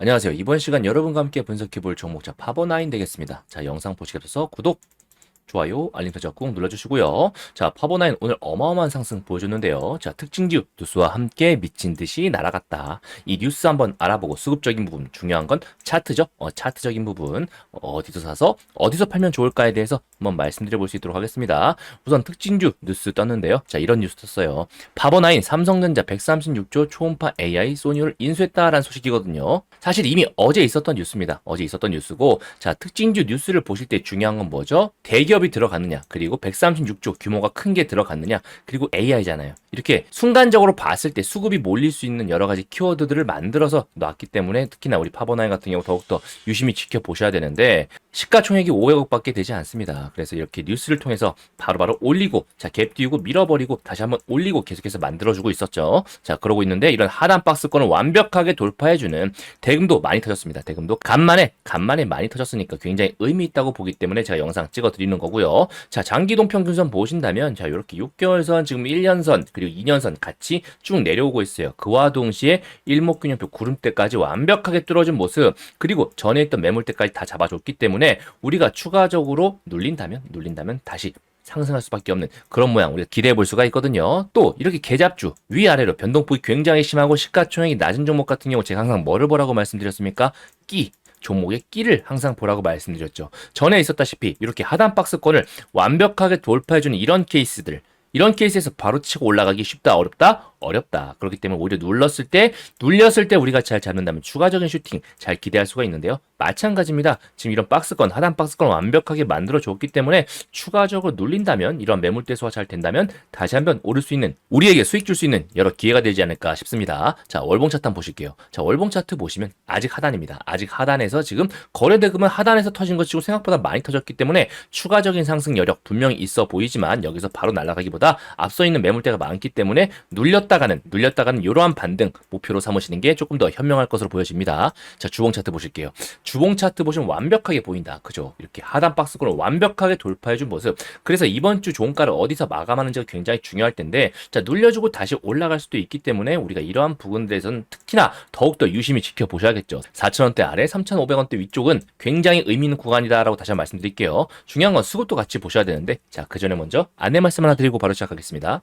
안녕하세요. 이번 시간 여러분과 함께 분석해볼 종목자 파버나인 되겠습니다. 자, 영상 보시기 앞서서 구독, 좋아요, 알림 설정 꾹 눌러주시고요. 자, 파버나인 오늘 어마어마한 상승 보여줬는데요. 자, 특징주 뉴스와 함께 미친 듯이 날아갔다. 이 뉴스 한번 알아보고 수급적인 부분, 중요한 건 차트죠. 어, 차트적인 부분, 어, 어디서 사서 어디서 팔면 좋을까에 대해서 한번 말씀드려 볼 수 있도록 하겠습니다. 우선 특징주 뉴스 떴는데요. 자, 이런 뉴스 떴어요. 파버나인 삼성전자 136조 초음파 AI 소니를 인수했다라는 소식이거든요. 사실 이미 어제 있었던 뉴스입니다. 어제 있었던 뉴스고, 자, 특징주 뉴스를 보실 때 중요한 건 뭐죠? 대기업 이 들어갔느냐, 그리고 136조 규모가 큰 게 들어갔느냐, 그리고 AI잖아요. 이렇게 순간적으로 봤을 때 수급이 몰릴 수 있는 여러 가지 키워드들을 만들어서 놨기 때문에 특히나 우리 파버나인 같은 경우 더욱더 유심히 지켜보셔야 되는데, 시가총액이 500억밖에 되지 않습니다. 그래서 이렇게 뉴스를 통해서 바로 바로 올리고, 자, 갭 띄우고 밀어버리고, 다시 한번 올리고 계속해서 만들어주고 있었죠. 자, 그러고 있는데, 이런 하단 박스권을 완벽하게 돌파해주는 대금도 많이 터졌습니다. 대금도 간만에, 간만에 많이 터졌으니까 굉장히 의미 있다고 보기 때문에 제가 영상 찍어 드리는 거고요. 자, 장기동 평균선 보신다면, 자, 이렇게 6개월선, 지금 1년선, 그리고 2년선 같이 쭉 내려오고 있어요. 그와 동시에 일목균형표 구름대까지 완벽하게 뚫어준 모습, 그리고 전에 있던 매물대까지 다 잡아줬기 때문에 우리가 추가적으로 눌린다면, 눌린다면 다시 상승할 수밖에 없는 그런 모양 우리가 기대해 볼 수가 있거든요. 또 이렇게 개잡주 위아래로 변동폭이 굉장히 심하고 시가총액이 낮은 종목 같은 경우 제가 항상 뭐를 보라고 말씀드렸습니까? 끼 종목의 끼를 항상 보라고 말씀드렸죠. 전에 있었다시피 이렇게 하단 박스권을 완벽하게 돌파해주는 이런 케이스들 이런 케이스에서 바로 치고 올라가기 쉽다 어렵다? 어렵다. 그렇기 때문에 오히려 눌렀을 때 눌렸을 때 우리가 잘 잡는다면 추가적인 슈팅 잘 기대할 수가 있는데요 마찬가지입니다 지금 이런 박스권 하단 박스권 완벽하게 만들어 줬기 때문에 추가적으로 눌린다면 이런 매물대 소화 잘 된다면 다시 한번 오를 수 있는 우리에게 수익 줄 수 있는 여러 기회가 되지 않을까 싶습니다 자 월봉 차트 한번 보실게요 자 월봉 차트 보시면 아직 하단입니다 아직 하단에서 지금 거래 대금은 하단에서 터진 것 치고 생각보다 많이 터졌기 때문에 추가적인 상승 여력 분명히 있어 보이지만 여기서 바로 날아가기보다 앞서 있는 매물대가 많기 때문에 눌렸다가는 눌렸다가는 이러한 반등 목표로 삼으시는 게 조금 더 현명할 것으로 보여집니다. 자 주봉 차트 보실게요. 주봉 차트 보시면 완벽하게 보인다. 그죠? 이렇게 하단 박스권을 완벽하게 돌파해준 모습. 그래서 이번 주 종가를 어디서 마감하는지가 굉장히 중요할 텐데 자 눌려주고 다시 올라갈 수도 있기 때문에 우리가 이러한 부분들에서는 특히나 더욱더 유심히 지켜보셔야겠죠. 4,000원대 아래 3,500원대 위쪽은 굉장히 의미 있는 구간이다라고 다시 한번 말씀드릴게요. 중요한 건 수급도 같이 보셔야 되는데 자 그 전에 먼저 안내 말씀 하나 드리고 바로 시작하겠습니다.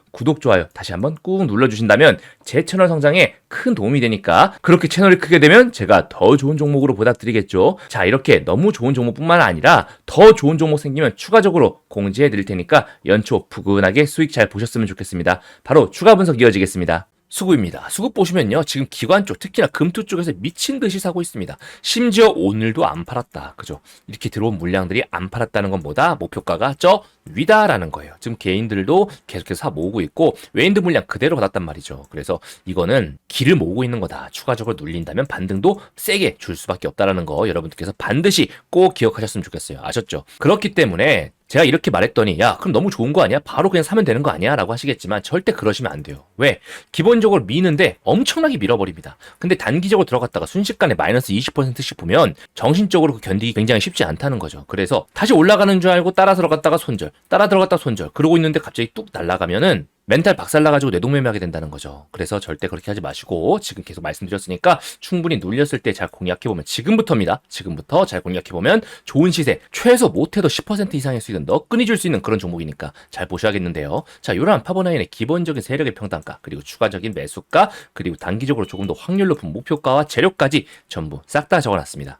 구독 좋아요 다시 한번 꾹 눌러주신다면 제 채널 성장에 큰 도움이 되니까 그렇게 채널이 크게 되면 제가 더 좋은 종목으로 보답드리겠죠. 자 이렇게 너무 좋은 종목뿐만 아니라 더 좋은 종목 생기면 추가적으로 공지해 드릴 테니까 연초 푸근하게 수익 잘 보셨으면 좋겠습니다. 바로 추가 분석 이어지겠습니다. 수급입니다. 수급 보시면요. 지금 기관 쪽, 특히나 금투 쪽에서 미친 듯이 사고 있습니다. 심지어 오늘도 안 팔았다. 그죠? 이렇게 들어온 물량들이 안 팔았다는 건 뭐다? 목표가가 저 위다라는 거예요. 지금 개인들도 계속해서 사 모으고 있고 외인들 물량 그대로 받았단 말이죠. 그래서 이거는 길을 모으고 있는 거다. 추가적으로 눌린다면 반등도 세게 줄 수밖에 없다라는 거 여러분들께서 반드시 꼭 기억하셨으면 좋겠어요. 아셨죠? 그렇기 때문에 제가 이렇게 말했더니 야 그럼 너무 좋은 거 아니야? 바로 그냥 사면 되는 거 아니야? 라고 하시겠지만 절대 그러시면 안 돼요. 왜? 기본적으로 미는데 엄청나게 밀어버립니다. 근데 단기적으로 들어갔다가 순식간에 마이너스 20%씩 보면 정신적으로 그 견디기 굉장히 쉽지 않다는 거죠. 그래서 다시 올라가는 줄 알고 따라 들어갔다가 손절, 따라 들어갔다 손절 그러고 있는데 갑자기 뚝 날아가면은 멘탈 박살나가지고 뇌동매매하게 된다는 거죠. 그래서 절대 그렇게 하지 마시고 지금 계속 말씀드렸으니까 충분히 눌렸을 때 잘 공략해보면 지금부터입니다. 지금부터 잘 공략해보면 좋은 시세 최소 못해도 10% 이상의 수익은 너끈히 줄 수 있는 그런 종목이니까 잘 보셔야겠는데요. 자, 이러한 파버나인의 기본적인 세력의 평단가 그리고 추가적인 매수가 그리고 단기적으로 조금 더 확률 높은 목표가와 재료까지 전부 싹 다 적어놨습니다.